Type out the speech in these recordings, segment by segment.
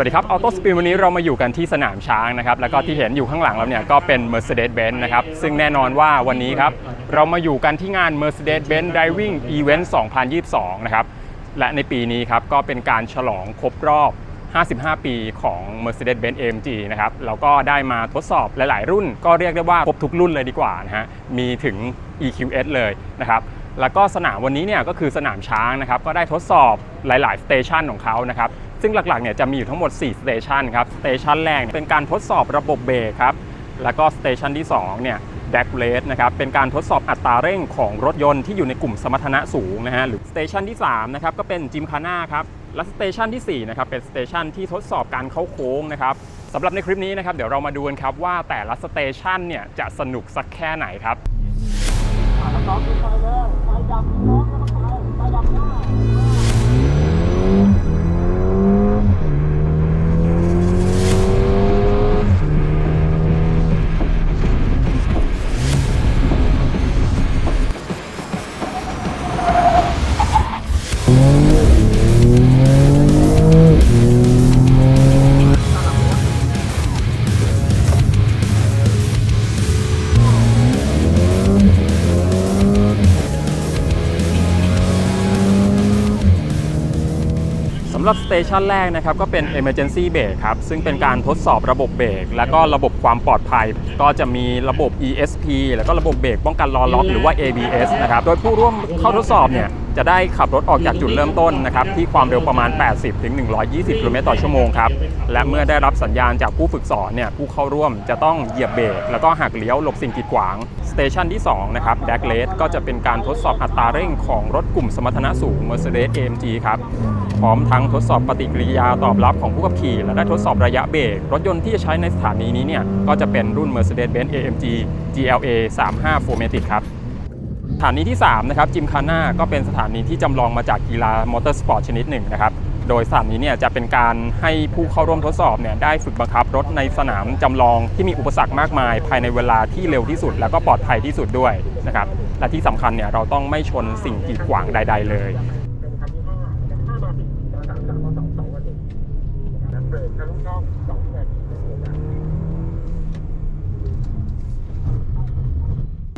วัสดีครับออโต้สปีดวันนี้เรามาอยู่กันที่สนามช้างนะครับแล้วก็ที่เห็นอยู่ข้างหลังเราเนี่ยก็เป็น Mercedes-Benz นะครับซึ่งแน่นอนว่าวันนี้ครับเรามาอยู่กันที่งาน Mercedes-Benz Driving Event 2022 นะครับและในปีนี้ครับก็เป็นการฉลองครบรอบ 55 ปีของ Mercedes-Benz AMG นะครับแล้วก็ได้มาทดสอบหลาย ๆ รุ่น ก็เรียกได้ว่าครบทุกรุ่นเลยดีกว่านะฮะมีถึง EQS เลยนะครับ แล้วก็สนามวันนี้เนี่ยก็คือสนามช้างนะครับก็ได้ทดสอบหลาย ๆ สเตชันของเขานะครับซึ่งหลักๆเนี่ยจะมีอยู่ทั้งหมด 4 สเตชันครับสเตชันแรกเป็นการทดสอบระบบเบรกครับแล้วก็สเตชันที่2เนี่ยแดกเลสนะครับเป็นการทดสอบอัตราเร่งของรถยนต์ที่อยู่ในกลุ่มสมรรถนะสูงนะฮะหรือสเตชันที่3นะครับก็เป็นจิมคาน่าครับและสเตชันที่4นะครับเป็นสเตชันที่ทดสอบการเข้าโค้งนะครับสำหรับในคลิปนี้นะครับเดี๋ยวเรามาดูกันครับว่าแต่ละสเตชันเนี่ยจะสนุกสักแค่ไหนครับ น้อ หรับสเตชันแรกนะครับก็เป็น Emergency Brake ครับ ซึ่งเป็นการทดสอบระบบเบรกและก็ระบบความปลอดภัย ก็จะมีระบบ ESP แล้วก็ระบบเบรกป้องกันล้อล็อกหรือว่า ABS นะครับ โดยผู้ร่วมเข้าทดสอบเนี่ย จะได้ขับรถออกจากจุดเริ่มต้นนะครับที่ความเร็วประมาณ 80ถึง120 กิโลเมตรต่อชั่วโมงครับและเมื่อได้รับสัญญาณจากผู้ฝึกสอนเนี่ยผู้เข้าร่วมจะต้องเหยียบเบรกแล้วก็หักเลี้ยวหลบสิ่งกีดขวางสเตชันที่2นะครับ d a c k l e s ก็จะเป็นการทดสอบอัตราเร่งของรถกลุ่มสมรรถนะสูง Mercedes AMG ครับพร้อมทั้งทดสอบปฏิกิริยาตอบรับของผู้ขับขี่ และได้ทดสอบระยะเบรกรถยนต์ที่จะใช้ในสถานีนี้เนี่ยก็จะเป็นรุ่น Mercedes-Benz AMG GLA 35 4 m a t i c ครับ ถานีที่3นะครับจิมคาน่าก็เป็นสถานีที่จำลองมาจากกีฬามอเตอร์สปอร์ตชนิดหนึ่งนะครับโดยสถานีเนี่ยจะเป็นการให้ผู้เข้าร่วมทดสอบเนี่ยได้ฝึกบังคับรถในสนามจำลองที่มีอุปสรรคมากมาย ภายในเวลาที่เร็วที่สุด แล้วก็ปลอดภัยที่สุดด้วยนะครับและที่สำคัญเนี่ยเราต้องไม่ชนสิ่งกีดขวางใด ๆ เลย เป็นคันที่ห้าห้านาทีสามสามสองสองนาทีนะครับเบรกทั้งนอกสองนาทีนะครั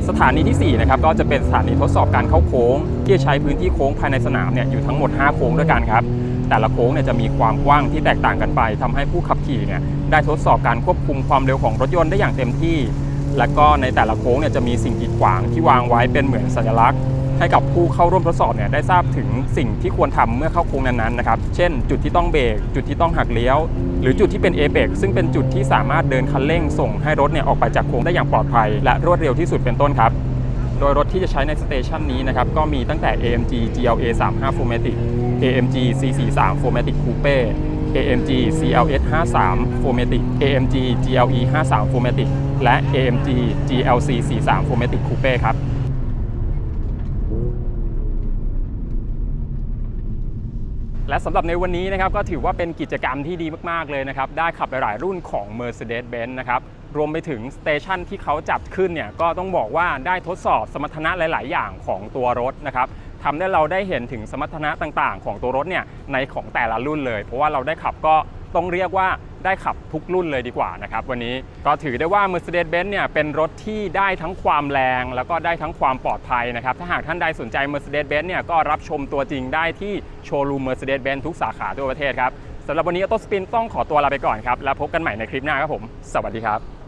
บ สถานีที่ 4 นะครับ ก็จะเป็นสถานีทดสอบการเข้าโค้ง ที่ใช้พื้นที่โค้งภายในสนามเนี่ยอยู่ทั้งหมด 5 โค้งด้วยกันครับ แต่ละโค้งเนี่ยจะมีความกว้างที่แตกต่างกันไปทำให้ผู้ขับขี่เนี่ยได้ทดสอบการควบคุมความเร็วของรถยนต์ได้อย่างเต็มที่ และก็ในแต่ละโค้งเนี่ยจะมีสิ่งกีดขวางที่วางไว้เป็นเหมือนสัญลักษณ์ ให้กับผู้เข้าร่วมทดสอบเนี่ยได้ทราบถึงสิ่งที่ควรทำเมื่อเข้าโค้งนั้นๆนะครับ เช่น จุดที่ต้องเบรกจุดที่ต้องหักเลี้ยว หรือจุดที่เป็นเอเบกซึ่งเป็นจุดที่สามารถเดินคันเร่งส่งให้รถเนี่ยออกไปจากโค้งได้อย่างปลอดภัย และรวดเร็วที่สุดเป็นต้นครับโดยรถที่จะใช้ในสเตชันนี้นะครับก็มีตั้งแต่ AMG GLA 35 4matic AMG C43 4matic Coupe AMG CLS 53 4matic AMG GLE 53 4matic และ AMG GLC 43 4matic Coupe ครับ และสำหรับในวันนี้นะครับก็ถือว่าเป็นกิจกรรมที่ดีมากๆเลยนะครับ ได้ขับหลายรุ่นของ Mercedes-Benz นะครับรวมไปถึงสเตชันที่เขาจัดขึ้นเนี่ยก็ต้องบอกว่าได้ทดสอบสมรรถนะหลาย ๆ อย่างของตัวรถนะครับทำให้เราได้เห็นถึงสมรรถนะต่าง ๆ ของตัวรถเนี่ยในของแต่ละรุ่นเลย เพราะว่าเราได้ขับก็ ต้องเรียกว่าได้ขับทุกรุ่นเลยดีกว่านะครับวันนี้ก็ถือได้ว่า Mercedes-Benz เนี่ยเป็นรถที่ได้ทั้งความแรง แล้วก็ได้ทั้งความปลอดภัยนะครับถ้าหากท่านใดสนใจ Mercedes-Benz เนี่ยก็รับชมตัวจริงได้ที่โชว์รูม Mercedes-Benz ทุกสาขาทั่วประเทศครับสำหรับวันนี้ออโต้สปินต้องขอตัวลาไปก่อนครับแล้วพบกันใหม่ในคลิปหน้าครับผม สวัสดีครับ